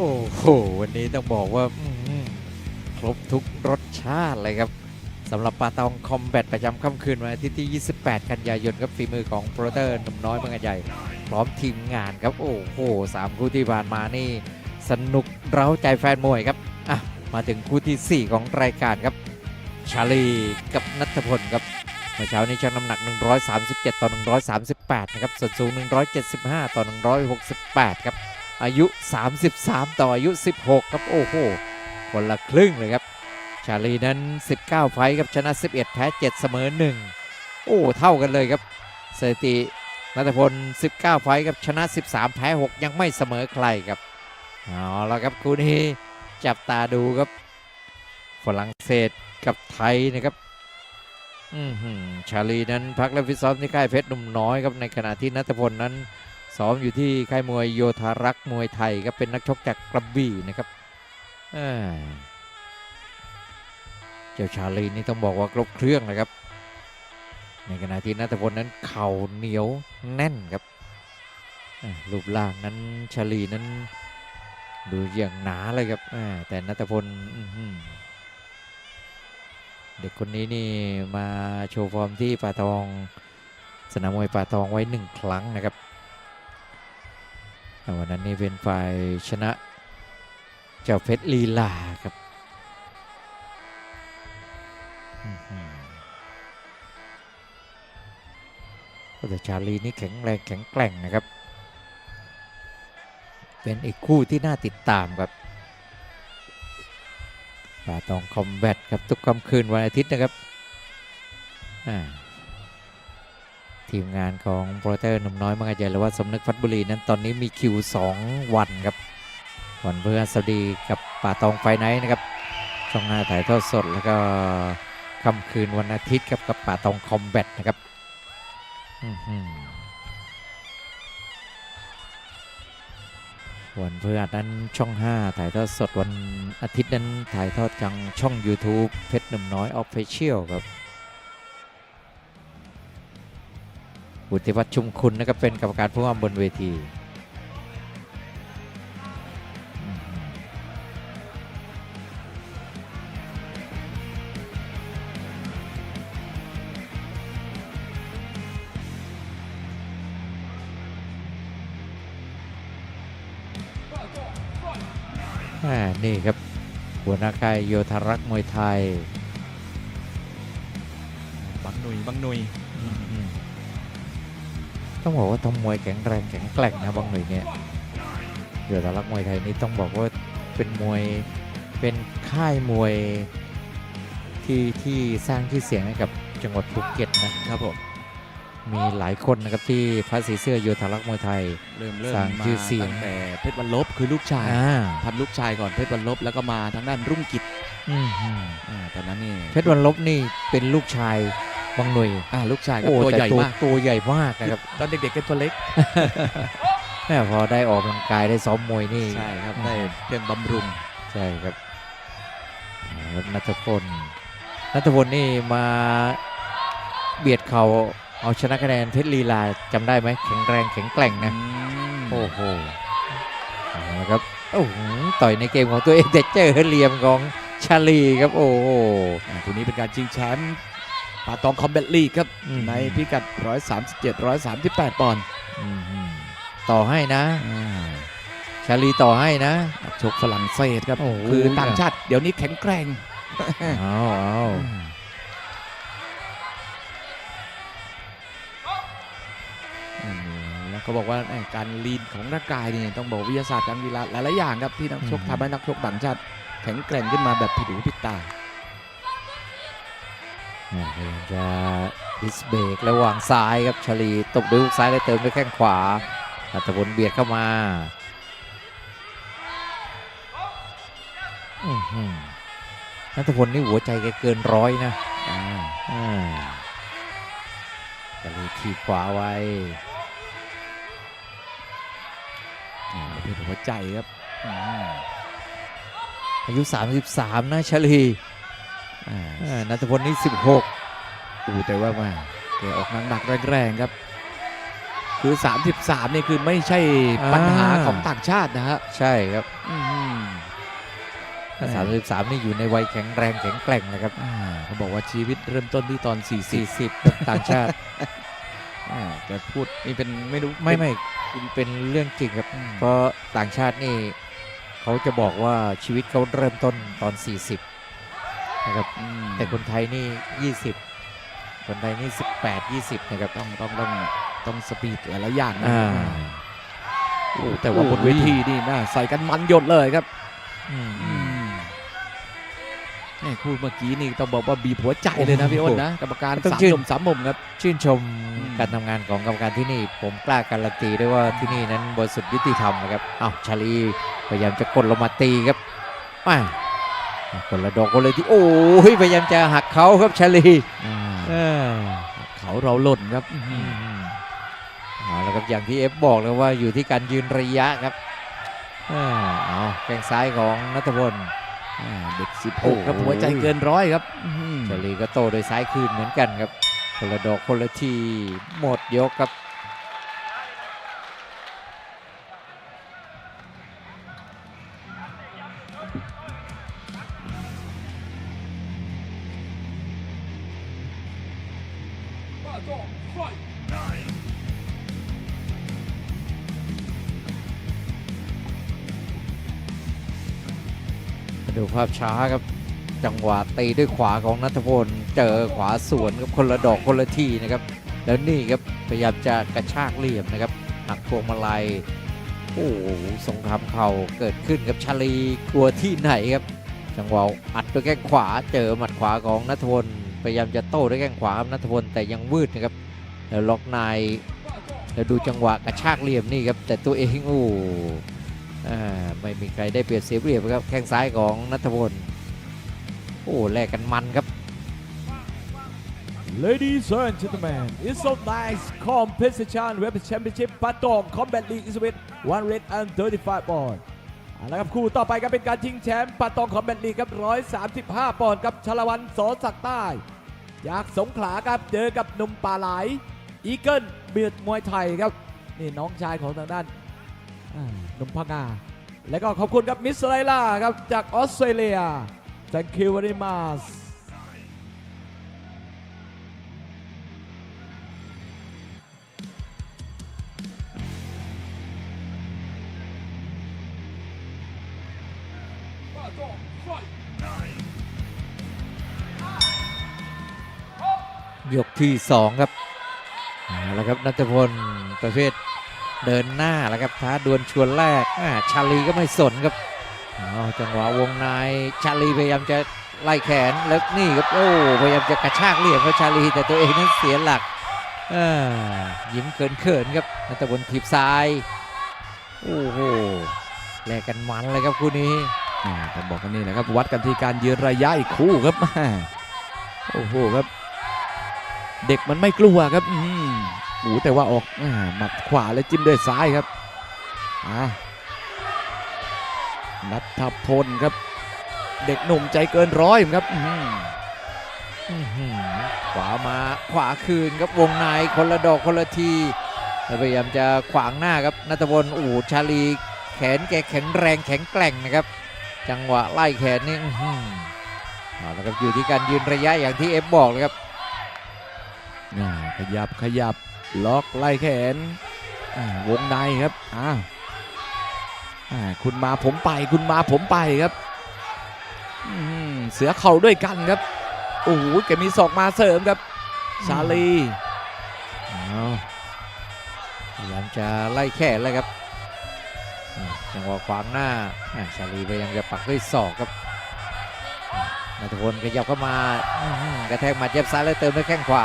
โอ้โห วันนี้ต้องบอกว่าครบทุกรสชาติเลยครับสำหรับปาตองคอมแบทประจำค่ำคืนวันอาทิตย์ที่ 28 กันยายนครับฝีมือของโปรเตอร์หนุ่มน้อยเมืองใหญ่ พร้อมทีมงานครับ โอ้โหสามคู่ที่ผ่านมานี่ สนุกเร้าใจแฟนมวยครับอะมาถึงคู่ที่ 4 ของรายการครับ ชาลีกับนัทพลครับเมื่อเช้านี้ชั่งน้ำหนัก 137 ต่อ 138 นะครับส่วนสูง 175 ต่อ 168 ครับ อายุ 33 ต่ออายุ 16 ครับ โอ้โห คนละครึ่งเลยครับ ชาลีนั้น 19 ไฟครับชนะ 11 แพ้ 7 เสมอ 1 โอ้ เท่ากันเลยครับสถิตินัทพล 19 ไฟครับชนะ 13 แพ้ 6 ยังไม่เสมอใครครับเอาละครับคู่นี้จับตาดูครับ ฝรั่งเศสกับไทยนะครับอือหือชาลีนั้นพักและฟิตซ้อมที่ค่ายเพชรหนุ่มน้อยครับในขณะที่นัทพลนั้น ซ้อมอยู่ที่ค่ายมวยโยธารักมวยไทยครับเป็นนักชกจากกระบี่นะครับเจ้าชาลีนี่ต้องบอกว่าครบเครื่องนะครับ ในขณะที่นัทพลนั้นเข่าเหนียวแน่นครับรูปร่างนั้นชาลีนั้นดูอย่างหนาเลยครับแต่นัทพลเด็กคนนี้นี่มาโชว์ฟอร์มที่ป่าตอง สนามมวยป่าตองไว้หนึ่งครั้งนะครับ วันนั้นนี่เป็นฝ่ายชนะเจ้าเพชรลีลาครับอื้อหือแต่ชาลีนี่แข็งแรงแข็งแกร่งนะครับ เป็นอีกคู่ที่น่าติดตามครับป่าตองคอมแบทครับทุกค่ำคืนวันอาทิตย์นะครับอ่า ทีมงานของโปรเตอร์หนุ่มน้อยมังกรใหญ่หรือว่าสมนึกพัฒบุรีนั้นตอนนี้มีคิว 2 วันครับ วันเพฤหัสดีกับป่าตองไฟไนท์นะครับ ช่องหน้าถ่ายทอดสดแล้วก็ค่ำคืนวันอาทิตย์ครับกับป่าตองคอมแบทนะครับวันพฤหัสนั้นช่อง 5 ถ่ายทอดสดวันอาทิตย์นั้นถ่ายทอดทางช่อง YouTube เพชรหนุ่มน้อยออฟฟิเชียลครับ บุติวัฒน์ชุมคุณนะครับเป็นกรรมการผู้ว่าบนเวที นี่ครับ หัวหน้าค่ายโยธารักษ์มวยไทย บังหนุยบังหนุย ต้องบอกว่าทำมวยแข็งแรงแข็งแกร่งนะบางหน่วยเนี่ยเดี๋ยวตารักมวยไทยนี่ต้องบอกว่าเป็นมวยเป็นค่ายมวยที่ที่สร้างชื่อเสียงให้กับจังหวัดภูเก็ตนะครับผมมีหลายคนนะครับที่พระศรีเสื้อโยธารักษ์มวยไทยเริ่มเริ่มสร้างมาชื่อเสียงตั้งแต่เพชรวันลบคือลูกชายอ่าพันลูกชายก่อนเพชรวันลบแล้วก็มาทางด้านรุ่งกิจอืมอืมอ่าตอนนั้นนี่เพชรวันลบนี่เป็นลูกชาย บางหน่วยอ่าลูกชายก็โอ้ตัวแต่ใหญ่ตัวมากตัวใหญ่มากนะครับตอนเด็กๆก็ตัวเล็กแม่พอได้ออกกำลังกายได้ซ้อมมวยนี่ใช่ครับได้เครื่องบำรุงใช่ครับแล้วนัทพลนัทพลนี่มาเบียดเขาเอาชนะคะแนนเพชรลีลาจำได้ไหมแข็งแรงแข็งแกร่งนะโอ้โหเอาละครับโอ้โหต่อยในเกมของตัวเองแต่เจอเหลี่ยมของชาลีครับโอ้โหอ่าทีนี้เป็นการชิงแชมป์ ป่าตองคอมแบทลีกครับ อืม ในพิกัด 137 138 ปอนด์อืมต่อให้นะ อ่าชาลีต่อให้นะ นักชกฝรั่งเศสครับ โอ้โห คือต่างชาติเดี๋ยวนี้แข็งแกร่ง เอาเอาอืมแล้วก็บอกว่าเอ้ยการลีนของร่างกายนี่ต้องบอกวิทยาศาสตร์การกีฬาหลายๆอย่างครับที่นักชกทำให้นักชกต่างชาติแข็งแกร่งขึ้นมาแบบผิดหูผิดตาอ่า พยายามจะดิสเบรกแล้ววางซ้ายครับชลีตบด้วยฮุกซ้ายแล้วเติมด้วยแข้งขวาอัตพลเบียดเข้ามานัทพลนี่หัวใจแกเกินร้อยนะอ่าอ่าชลีทีขวาไว้อ่าเป็นหัวใจครับอายุ 33 นะชาลี นัทพลนี่ 16ดูแต่ว่ามาแกออกหนักๆแรงๆครับ คือ 33เนี่ยคือไม่ใช่ปัญหาอ่าของต่างชาตินะฮะ ใช่ครับอืมสามสิบสามนี่อยู่ในวัยแข็งแรงแข็งแกร่งนะครับอ่าเขาบอกว่าชีวิตเริ่มต้นที่ตอน 40สี่สิบกับต่างชาติอ่าแกพูดนี่เป็นไม่รู้ไม่เป็นไม่เป็นเรื่องจริงครับอืมเพราะต่างชาตินี่เขาจะบอกว่าชีวิตเขาเริ่มต้นตอน 40 นะครับอืมแต่คนไทยนี่ 20 คนไทยนี่ 18 20 นะครับต้องต้องต้องต้องสปีดหลายๆอย่างนะอ่าโอ้แต่ว่าบนเวทีนี่นะใส่กันมันหยดเลยครับอืมอืมแม่คู่เมื่อกี้นี่ต้องบอกว่าบีบหัวใจเลยนะโอ้โหพี่อ้นนะกรรมการต้องสามชื่นหนุ่มสามมุมครับ ชื่นชมอืมการทำงานของกรรมการที่นี่ ผมกล้าการันตีด้วยว่าที่นี่นั้นบริสุทธิ์ยุติธรรมนะครับอ้าวชาลีพยายามจะกดลงมาตีครับมา กดละดอกคนเลยที่โอ้ยพยายามจะหักเขาครับชาลีอ่าเออเขาเราหล่นครับอื้อหือือมเอาละครับอย่างที่เอฟบอกแล้วว่าอยู่ที่การยืนระยะครับเออเอาแข้งซ้ายของนัทพลอ่าเด็กโอ้โห16ครับหัวใจเกินร้อยครับอื้อหือชาลีก็โตโดยซ้ายคืนเหมือนกันครับคนละดอกคนละทีหมดยกครับาดูภาพช้าครับ จังหวะตีด้วยขวาของนัทพล เจอขวาสวนกับคนละดอกคนละทีนะครับ แล้วนี่ครับพยายามจะกระชากเหลี่ยมนะครับหักพวงมาลัยโอ้โหสงครามเข่าเกิดขึ้นกับชาลีกลัวที่ไหนครับ จังหวะอัดด้วยแข้งขวาเจอหมัดขวาของนัทพลพยายามจะโต้ด้วยแข้งขวาครับนัทพลแต่ยังวืดนะครับแล้วล็อกในแล้วดูจังหวะกระชากเหลี่ยมนี่ครับแต่ตัวเองโอ้อ่า ไม่มีใครได้เปรียบเสียเปรียบครับแข้งซ้ายของนัทพลโอ้แลกกันมันครับ Ladies and gentlemen, it's a nice competition Web Championship ปาตอง Combat League is with 135 ปอนด์เอาละครับคู่ต่อไปก็เป็นการชิงแชมป์ปาตอง Combat League ครับ135 ปอนด์กับชลวันสศักดิ์ใต้จากสงขลาครับเจอกับหนุ่มป่าไหลอีเกิลเบียดมวยไทยครับนี่น้องชายของทางด้าน นุ่มพังงาและก็ขอบคุณครับมิสไลล่าครับจากออสเตรเลีย thank you very much ยกที่สองครับเอาละครับนัทพลประเภท เดินหน้าแล้วครับท้าดวลชวนแรกชาลีก็ไม่สนครับจังหวะวงในชาลีพยายามจะไล่แขนแล้วนี่ครับโอ้พยายามจะกระชากเหลี่ยมครับชาลีแต่ตัวเองนั้นเสียหลักยิ้มเขินๆครับนัทพลถีบซ้ายโอ้โหแลกกันมันเลยครับคู่นี้อ่าต้องบอกกันนี่แหละครับวัดกันที่การยืนระยะอีกคู่ครับโอ้โหครับ เด็กมันไม่กลัวครับ โอ้แต่ว่าออกหมัดขวาแล้วจิ้มด้วยซ้ายครับอ่านัทพลครับ เด็กหนุ่มใจเกินร้อยครับขวามาขวาคืนครับวงในคนละดอกคนละทีพยายามจะขวางหน้าครับนัทพลอ้โหชาลีแขนแกแข็งแรงแข็งแกร่งนะครับ จังหวะไล่แขนนี่เอาละครับอยู่ที่การยืนระยะอย่างที่เอฟบอกเลยครับขยับขยับ ล็อกไล่แขนวงในครับอ้าวอ่าคุณมาผมไปคุณมาผมไปครับเสือเข่าด้วยกันครับโอ้โหแกมีศอกมาเสริมครับชาลีพยายามจะไล่แขนเลยครับอ่าจังหวะขวางหน้าชาลีพยายามจะปักด้วยศอกครับอ่านัทพลขยับเข้ามากระแทกมัดเย็บซ้ายแล้วเติมด้วยแข้งขวา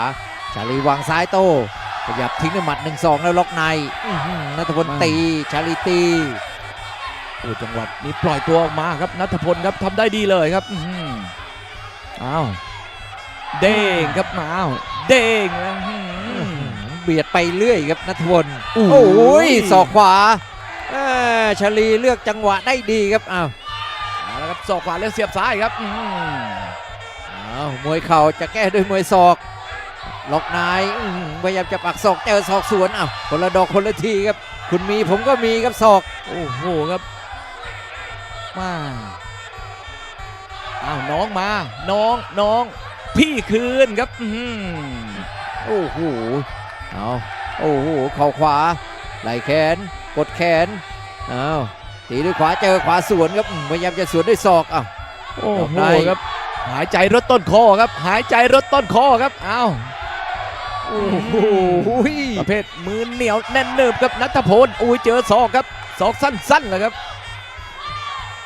ชาลีวางซ้ายโต ขยับทิ้งด้วยหมัด 1 2 แล้วล็อกในอื้อหือนัทพลตี ชาลีตีโอ้จังหวัดนี้ปล่อยตัวออกมาครับนัทพลครับทำได้ดีเลยครับอื้อหืออ้าวเด้งครับอ้าวเด้งแล้วอื้อหือเบียดไปเรื่อยครับนัทพลโอ้โอ้โหยศอกขวาเอ้อชาลีเลือกจังหวะได้ดีครับอ้าวเอาละครับศอกขวาแล้วเสียบซ้ายครับอื้อหืออ้าวมวยเข่าจะแก้ด้วยมวยศอก ล็อกนายอื้อหือพยายามจะปักศอกเจอศอกสวนอ้าวคนละดอกคนละทีครับ คุณมีผมก็มีครับศอก โอ้โหครับมาอ้าวน้องมา น้องน้อง พี่คืนครับอื้อหือโอ้โหเอาโอ้โหเข่าขวาไหล่แขน กดแขนเอาตีด้วยขวาเจอขวาสวนครับอืมพยายามจะสวนด้วยศอกอ้าวโอ้ดอกโหในครับ หายใจรถต้นคอครับ หายใจรถต้นคอครับอ้าว โอ้โหประเภทมือเหนียวแน่นเนิบครับนัทพลอุ้ยเจอศอกครับศอกสั้นๆเลยครับ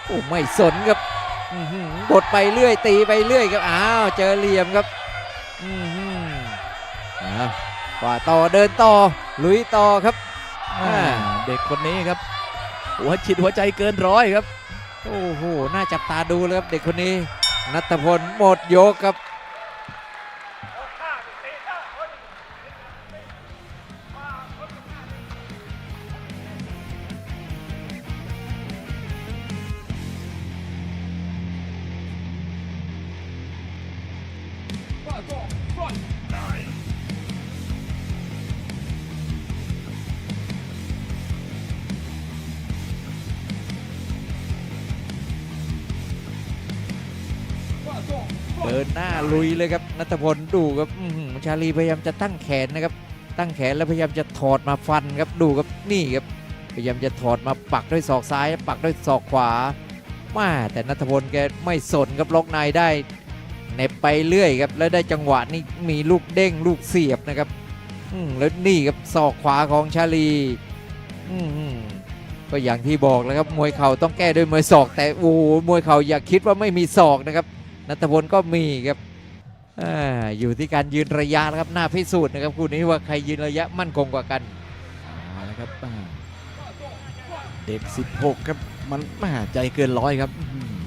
โอ้ไม่สนครับอื้อหือกดไปเรื่อยตีไปเรื่อยครับอ้าวเจอเหลี่ยมครับอือหืออ้าวขวาต่อเดินต่อลุยต่อครับอ่าเด็กคนนี้ครับหัวจิตหัวใจเกินร้อยครับ โอ้โหน่าจับตาดูเลยครับเด็กคนนี้ นัทพลหมดยกครับ เดินหน้าลุยเลยครับนัทพลดูครับอื้อหือชาลีพยายามจะตั้งแขนนะครับ ตั้งแขนแล้วพยายามจะถอดมาฟันครับดูครับนี่ครับพยายามจะถอดมาปักด้วยศอกซ้าย ปักด้วยศอกขวามาแต่นัทพลแกไม่สนครับล็อกในได้ เน็บไปเรื่อยครับแล้วได้จังหวะนี่มีลูกเด้งลูกเสียบนะครับอืมแล้วนี่ครับศอกขวาของชาลีอืก็อย่างที่บอกแล้วครับมวยเข่าต้องแก้ด้วยมวยศอกแต่โอ้โหมวยเข่าอย่าคิดว่าไม่มีศอกนะครับนัทพลก็มีครับอาอยู่ที่การยืนระยะนะครับหน้าพิสูจน์นะครับคู่นี้ว่าใครยืนระยะมั่นคงกว่ากันเอาละครับอ่าเด็ก 16 ครับ มันแมาใจเกินร้อยครับอื้อหือ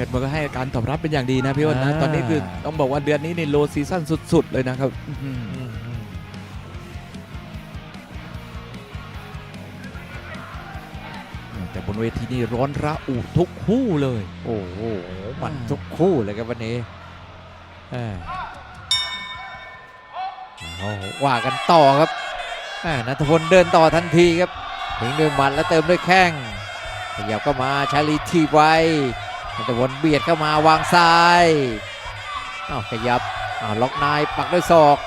เพชรมันก็ให้การตอบรับเป็นอย่างดีนะพี่อ้นนะอ่า ตอนนี้คือต้องบอกว่าเดือนนี้ในโลซีซั่นสุด ๆ เลยนะครับอื้อหือแต่บนเวทีนี่ร้อนระอุทุกคู่เลย โอ้โหมันอ่าทุกคู่เลยครับวันนี้อ่าเอาว่ากันต่อครับอ่านัทพลเดินต่อทันทีครับถึงด้วยหมัดแล้วเติมด้วยแข้งขยับเข้ามาชาลีทีบไว้ นัทพลเบียดเข้ามาวางซ้ายอ้าวขยับอ้าวล็อกนายปักด้วยศอก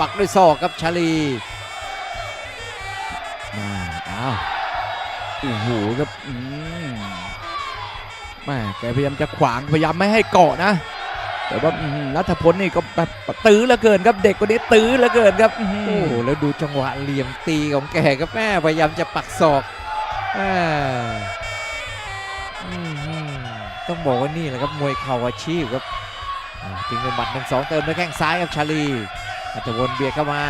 ปักด้วยศอกครับชาลีมาอ้าวโอ้โหครับอืมแม่แกพยายามจะขวางพยายามไม่ให้เกาะนะ แต่ว่าอื้อหือรัฐพลนี่ก็แบบตื้อเหลือเกินครับเด็กคนนี้ตื้อเหลือเกินครับอื้อหือโอ้โหแล้วดูจังหวะเหลี่ยมตีของแกครับแม่พยายามจะปักศอกอ่าอื้อหือ ต้องบอกว่านี่แหละครับมวยเข่าอาชีพครับทิ้งด้วยหมัดหนึ่งสองเติมด้วยแข้งซ้ายครับชาลีอัตวนเบียดเข้ามา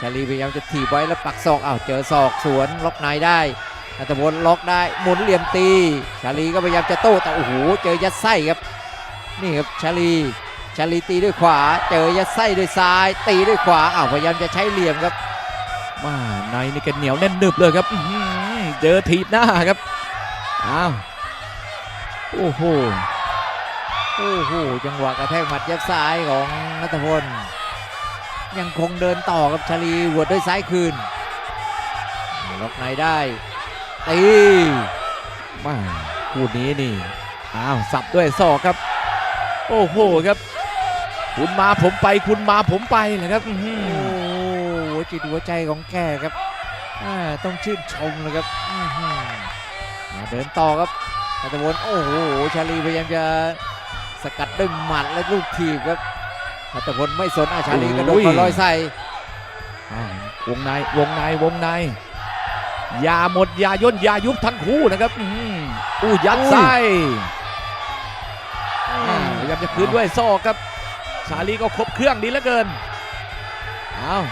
ชาลีพยายามจะถีบไว้แล้วปักศอกอ้าวเจอศอกสวนล็อกในได้อัตวนล็อกได้หมุนเหลี่ยมตี ชาลีก็พยายามจะโต้แต่โอ้โหเจอยัดไส้ครับ นี่ครับชาลี ชาลีตีด้วยขวา เจอยัดไส้ด้วยซ้าย ตีด้วยขวาอ้าวพยายามจะใช้เหลี่ยมครับมาในนี่กันเหนียวแน่นหนึบเลยครับเจอถีบหน้าครับอ้าว โอ้โห โอ้โห จังหวะกระแทกหมัดยัดซ้ายของนัทพล ยังคงเดินต่อกับชาลีหัวดด้วยซ้ายคืน ล็อกในได้ตีมาคู่นี้นี่ อ้าว สับด้วยศอกครับ โอ้โหครับ คุณมาผมไปคุณมาผมไปเลยครับ โอ้โหจิตหัวใจของแกครับ ต้องชื่นชมเลยครับมาเดินต่อครับ นัทพลโอ้โหชาลีพยายามจะสกัดด้วยหมัดและลูกถีบครับนัทพลไม่สนอาชาลีกระโดดมาลอยใส่อ้าววงในวงในวงในอย่าหมดอย่าย่นอย่ายุบทั้งคู่นะครับอื้อหืออู้ยัดไส้อ่าพยายามจะคืนด้วยซอกครับ ชาลีก็ครบเครื่องดีเหลือเกินอ้าว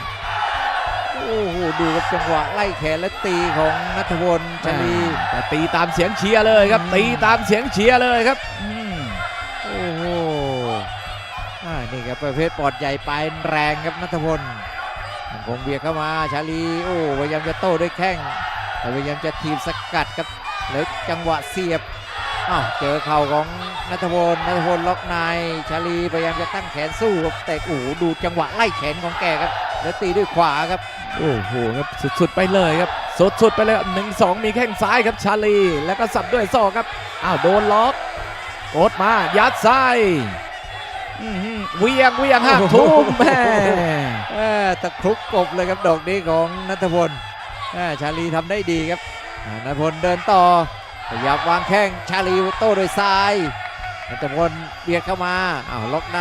โอ้โหดูครับจังหวะไล่แขนและตีของนัทพลชาลีแต่ตีตามเสียงเชียร์เลยครับอืมตีตามเสียงเชียร์เลยครับอืมโอ้โหอ่านี่ครับประเภทปอดใหญ่ปลายแรงครับนัทพลยังคงเบียดเข้ามาชาลีโอ้พยายามจะโต้ด้วยแข้งแต่พยายามจะทีมสกัดครับแล้วจังหวะเสียบอ้าวเจอเข่าของนัทพลนัทพลล็อกในชาลีพยายามจะตั้งแขนสู้ครับแต่โอ้โหดูจังหวะไล่แขนของแกครับแล้วตีด้วยขวาครับ โอ้โหครับสุดๆไปเลยครับสุดๆไปเลยครับหนึ่งสองมีแข้งซ้ายครับชาลี แล้วก็สับด้วยศอกครับอ้าวโดนล็อกกดมายัดไส้อื้อหือเวียงเวียงหักทุ่มแม่เออตะครุบกบเลยครับดอกนี้ของนัทพลเออชาลีทำได้ดีครับอ่านัทพลเดินต่อพยายามวางแข้งชาลีโต้ด้วยซ้ายนัทพลเบียดเข้ามาอ้าวล็อกใน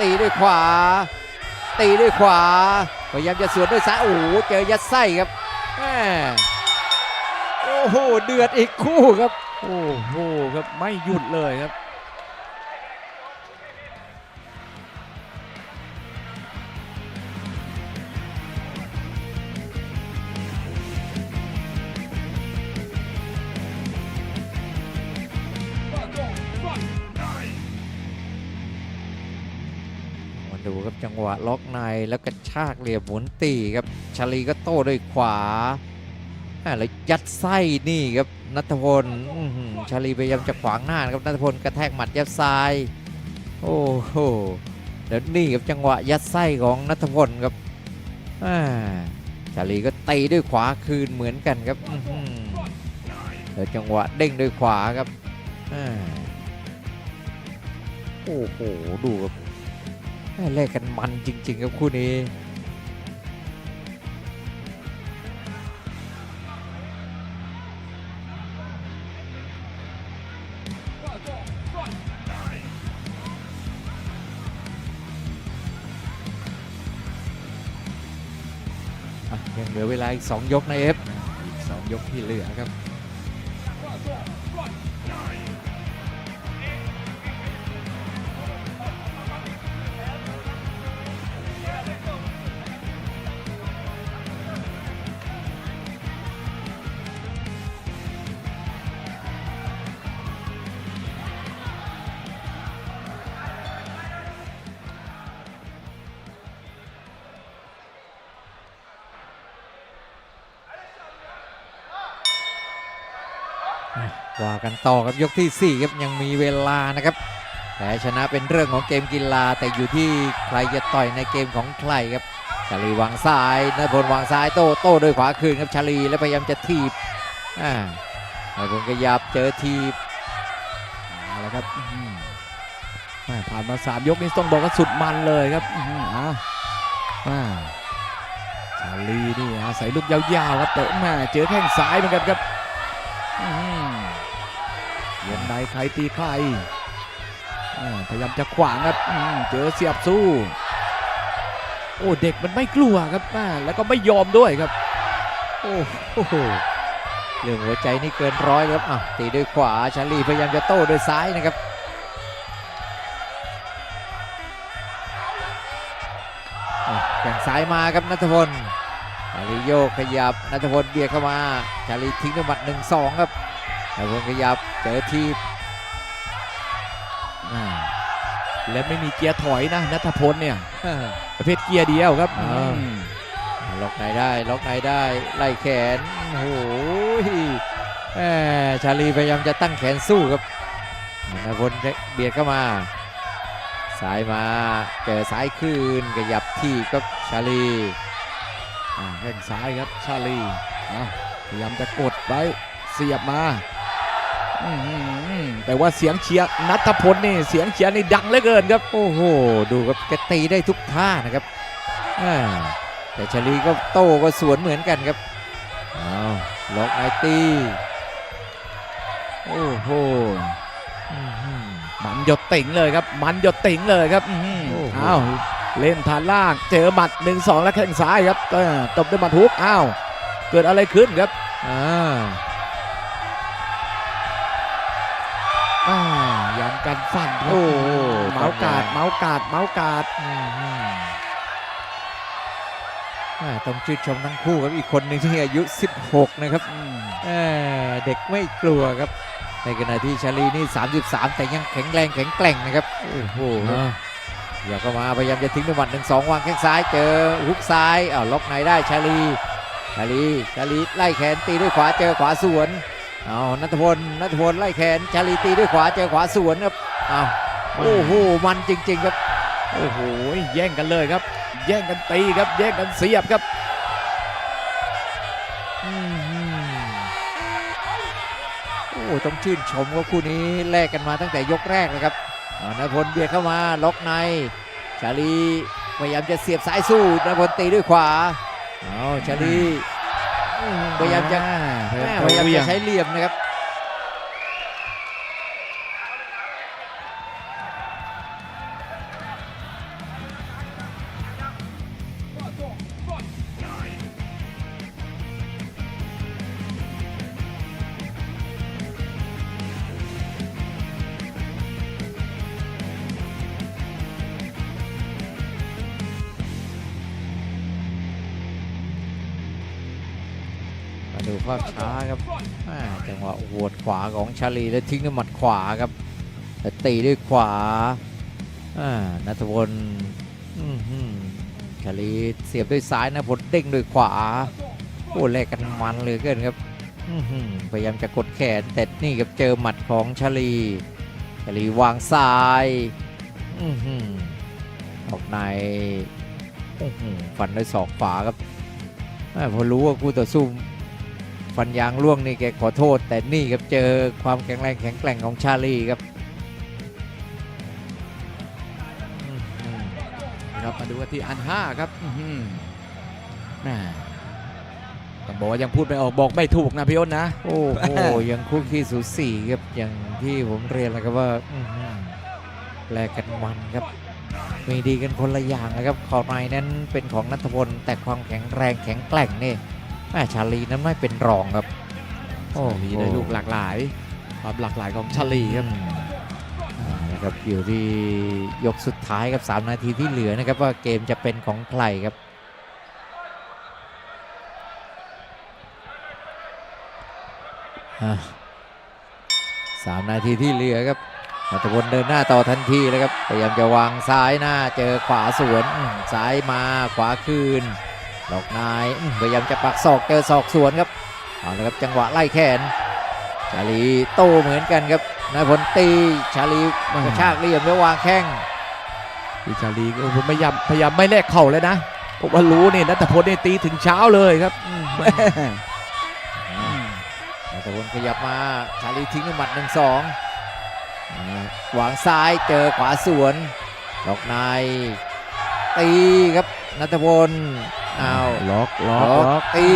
ตีด้วยขวา ตีด้วยขวา พยายามจะสวนด้วยซ้ายโอ้โหเจอยัดไส้ครับโอ้โหเดือดอีกคู่ครับ โอ้โหครับไม่หยุดเลยครับ ดูครับจังหวะล็อกในแล้วกระชากเหลี่ยมหมุนตีครับชาลีก็โต้ด้วยขวาอ่าแล้วยัดไส้นี่ครับนัทพลชาลีพยายามจะขวางหน้าครับนัทพลกระแทกหมัดยัดซ้ายโอ้โหแล้วนี่ครับจังหวะยัดไส้ของนัทพลครับชาลีก็ตีด้วยขวาคืนเหมือนกันครับแล้วจังหวะเด้งด้วยขวาครับโอ้โหดูครับ แลกกันมันจริง ๆ ครับคู่นี้ยังเหลือเวลาอีก 2 ยกนะเอฟอีกสองยกที่เหลือครับ ว่ากันต่อครับยกทีสี่4ครับยังมีเวลานะครับแพ้ชนะเป็นเรื่องของเกมกีฬาแต่อยู่ที่ใครจะต่อยในเกมของใครครับชาลีวางซ้ายนพลวางซ้ายโต้โต้ด้วยขวาคืนครับชาลีแล้วพยายามจะทีบอ่านพลขยับเจอทีบเอาละครับผ่านมาสามยกนี้ต้องบอกว่าสุดมันเลยครับอ้าอ่าชาลีนี่อาศัยลูกยาวๆครับแต่แม่เจอแข้งซ้ายเหมือนกันครับ ในใครตีใครพยายามจะขวางครับเจอเสียบสู้ โอ้เด็กมันไม่กลัวครับแม่แล้วก็ไม่ยอมด้วยครับ โอ้โหเรื่องหัวใจนี่เกินร้อยครับอะตีด้วยขวาชาลีพยายามจะโต้ด้วยซ้ายนะครับแข่งซ้ายมาครับนัทพลชาลีโยกขยับนัทพลเบียดเข้ามาชาลีทิ้งด้วยหมัดหนึ่งสองครับ นัทพลขยับเจอทีบอ่าและไม่มีเกียร์ถอยนะนัทพลเนี่ยเอ้อประเภทเกียร์เดียวครับอ่าอืมล็อกในได้ล็อกในได้ไล่แขนโอ้โหแหม่ชาลีพยายามจะตั้งแขนสู้ครับนัทพลเบียดเข้ามาซ้ายมาเจอซ้ายคืนขยับทีบครับชาลีอ่าแข้งซ้ายครับชาลีอะพยายามจะกดไว้เสียบมาอื้อหือ แต่ว่าเสียงเชียร์นัทพลนี่เสียงเชียร์นี่ดังเหลือเกินครับ โอ้โห ดูครับแกตีได้ทุกท่านะครับอ่าแต่ชาลีก็โต้ก็สวนเหมือนกันครับอ้าวล็อกในตีโอ้โหอื้อหือมันหยดติ่งเลยครับ มันหยดติ่งเลยครับอื้อหือโอ้โหอ้าวเล่นฐานล่างเจอหมัดหนึ่งสองแล้วแข้งซ้ายครับเออตบด้วยหมัดฮุกอ้าวเกิดอะไรขึ้นครับอ่า กันฟันครับโอ้โหเมาส์กาดเมาส์กาดเมาส์กาดอืมอืมอ่าต้องชื่นชมทั้งคู่ครับอีกคนหนึ่งที่อายุ 16 นะครับอืมเอ่อเด็กไม่กลัวครับ ในขณะที่ชาลีนี่ 33 แต่ยังแข็งแรงแข็งแกร่งนะครับโอ้โหอ่าอย่าเข้ามาพยายามจะทิ้งด้วยหมัดหนึ่งสองวางแข้งซ้ายเจอฮุกซ้ายอ้าวล็อกในได้ชาลี ชาาลี ชาลีไล่แขนตีด้วยขวาเจอขวาสวน เอานัทพลนัทพลไล่แขนชาลีตีด้วยขวาเจอขวาสวนครับเอาโอ้โหมันจริง ๆ ครับโอ้โหแย่งกันเลยครับ แย่งกันตีครับ แย่งกันเสียบครับอืมโอ้ต้องชื่นชมว่าคู่นี้แลกกันมาตั้งแต่ยกแรกนะครับเอานพลเบียดเข้ามาล็อกในชาลีพยายามจะเสียบซ้ายสู้นพลตีด้วยขวาเอาชาลีอืม พยายามจะพยายามแม่พยายามจะเหวี่ยจะงใช้เหลี่ยมนะครับ ภาพช้าครับจังหวะโหวดขวาของชาลีแล้วทิ้งด้วยหมัดขวาครับแล้วตีด้วยขวาอ่านัทพลชาลีเสียบด้วยซ้ายนะพลเด้งด้วยขวาโอ้แลกกันมันเหลยเกินครับพยายามจะกดแขนแต่นี่ครับเจอหมัดของชาลีชาลีวางซ้ายออกในฟันด้วยศอกขวาครับพอรู้ว่าคู่ต่อสู้ ฟันยางล่วงนี่แกขอโทษ แต่นี่ครับเจอความแข็งแรงแข็งแกร่งของชาลีครับอืมอืมครับมาดูกันที่อันห้าครับอื้อหือแม่ต้องบอกว่ายังพูดไม่ออกบอกไม่ถูกนะพี่อ้นนะ โอ้โหยังคุกคีสูสีครับอย่างที่ผมเรียนแล้วครับว่าอื้อหือแลกกันมันครับ มีดีกันคนละอย่างนะครับขอบในนั้นเป็นของนัทพลแต่ความแข็งแรงแข็งแกร่งนี่ แม่ชาลีนั้นไม่เป็นรองครับ โอ้มีได้ลูกหลากหลาย ความหลากหลายของชาลีครับอ่านะครับอยู่ที่ยกสุดท้ายครับ 3 นาทีที่เหลือนะครับ ว่าเกมจะเป็นของใครครับอ่าสามนาทีที่เหลือครับนัทพลเดินหน้าต่อทันทีเลยครับพยายามจะวางซ้ายหน้าเจอขวาสวนอื้อซ้ายมาขวาคืน ดอกนายอื้อพยายามจะปักศอกเจอศอกสวนครับเอาละครับจังหวะไล่แขน ชาลีโตเหมือนกันครับนายพลตีชาลีกระชากเหลี่ยมแล้ววางแข้งพี่ชาลีก็พยายามพยายามไม่แลกเข่าเลยนะผมว่ารู้นี่นัทพลนี่ตีถึงเช้าเลยครับแม่นายพลขยับมาชาลีทิ้งด้วยหมัดหนึ่งสองหวางซ้ายเจอขวาสวนล็อกในตีครับนัทพล เอาล็อกล็อกล็อกล็อกตี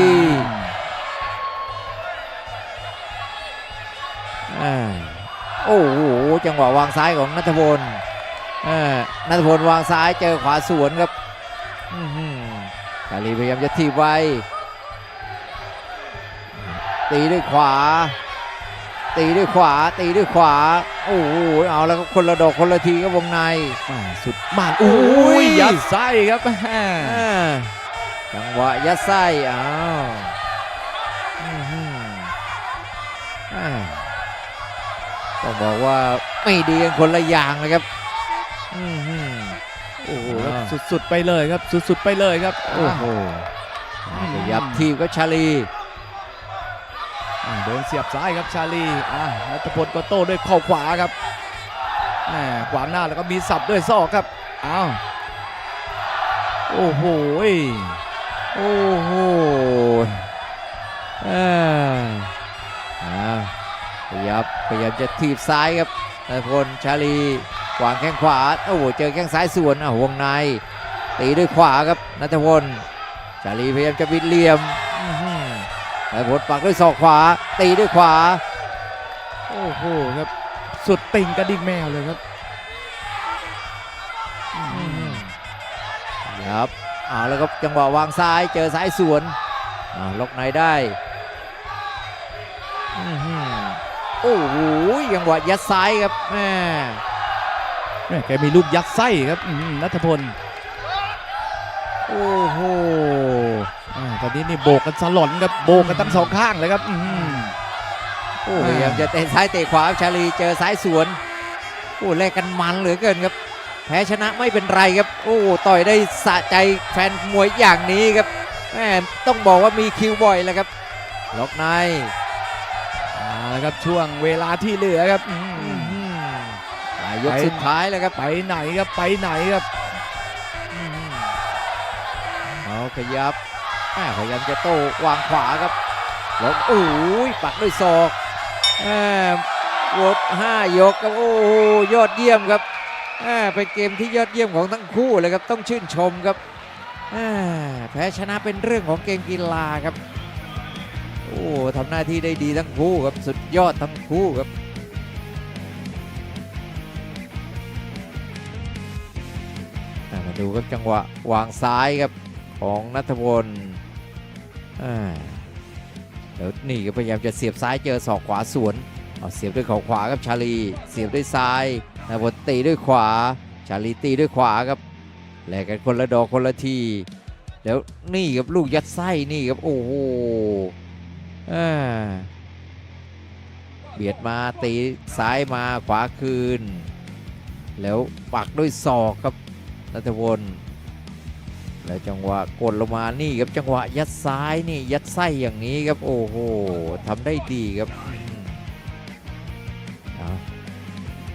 อ่าโอ้โหจังหวะวางซ้ายของนัทพลอ่านัทพลวางซ้ายเจอขวาสวนครับอื้อหือชาลีพยายามจะทีบไว้ ตีด้วยขวา ตีด้วยขวา ตีด้วยขวา โอ้โหเอาแล้วก็คนละดอกคนละทีก็วงในอ่าสุดมานโอ้ยยัดไส้ครับแม่อ่า จังหวะยัดไส้อ้าวอื้อหืออ่าต้องบอกว่าไม่ดีกันคนละอย่างเลยครับอื้อหือโอ้โหอ่าสุดๆไปเลยครับ สุดๆไปเลยครับ โอ้โหขยับทีบก็ชาลีอ่าเดินเสียบซ้ายครับชาลีอ่านัทพลก็โต้ด้วยเข่าขวาครับแหมขวางหน้าแล้วก็มีสับด้วยศอกครับ อ้าว โอ้โห โอ้โหอ่าอ่าขยับขยับจะทีบซ้ายครับนายพลชาลีวางแข้งขวาโอ้โหเจอแข้งซ้ายสวนอะวงในตีด้วยขวาครับนัทพลชาลีพยายามจะบิดเหลี่ยมอื้อหือนายพลปักด้วยศอกขวา ตีด้วยขวาโอ้โหครับสุดติ่งกระดิ่งแมวเลยครับครับ เอาแล้วก็จังหวะวางซ้ายเจอซ้ายสวนอ่าล็อกในได้อื้อหือโอ้โหจังหวะยัดซ้ายครับแม่แม่แกมีลูกยัดไส้ครับอื้อหือนัทพลโอ้โหอ่าตอนนี้นี่โบกกันสลอนครับโบกกันทั้งสองข้างเลยครับอื้อหือโอ้พยายามจะเตะซ้ายเตะขวาครับชาลีเจอซ้ายสวนโอ้แลกกันมันเหลือเกินครับ แพ้ชนะไม่เป็นไรครับ โอ้ต่อยได้สะใจแฟนมวยอย่างนี้ครับแม่ต้องบอกว่ามีคิวบ่อยแล้วครับ ล็อกในเอาละครับช่วงเวลาที่เหลือครับอืมอื้อหือปลายยกไปสุดท้ายแล้วครับ ไปไหนครับไปไหนครับเอาขยับแม่พยายามจะโต้วางขวาครับแล้วโอ้ยปักด้วยศอกแม่วดห้ายกครับโอ้โหยอดเยี่ยมครับแม่ เป็นเกมที่ยอดเยี่ยมของทั้งคู่เลยครับต้องชื่นชมครับแพ้ชนะเป็นเรื่องของเกมกีฬาครับ โอ้ทำหน้าที่ได้ดีทั้งคู่ครับสุดยอดทั้งคู่ครับมาดูครับจังหวะวางซ้ายครับของนัทพลอ่าแล้วนี่ก็พยายามจะเสียบซ้ายเจอศอกขวาสวนเเสียบด้วยเขาขวาครับชาลี เสียบด้วยซ้าย นัทพลตีด้วยขวา ชาลีตีด้วยขวาครับแลกกันคนละดอกคนละที แล้วนี่ครับลูกยัดไส้นี่ครับโอ้โหเบียดมาตีซ้ายมาขวาคืน แล้วปักด้วยศอกครับนัทพลแล้วจังหวะกดลงมานี่ครับจังหวะยัดซ้ายนี่ยัดไส้อย่างนี้ครับโอ้โหทำได้ดีครับ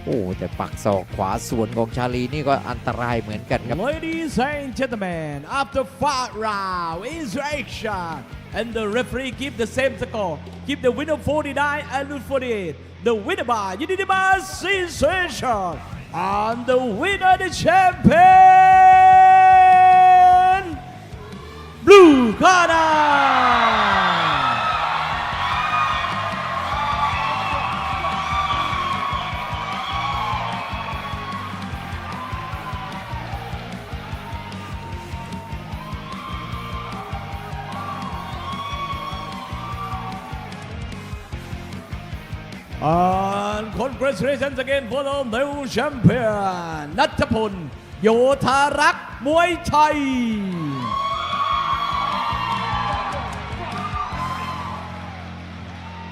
โอ้แต่ปักศอกขวาส่วนของชาลีนี่ก็อันตรายเหมือนกันครับ Ladies and gentlemen, after five round is action, and the referee give the same score. Give the winner 49 and 48. The winner by unanimous decision. And the winner, the champion, Blue Corner. And congratulations again for the new champion นัทพลโยธารักษ์มวยไทย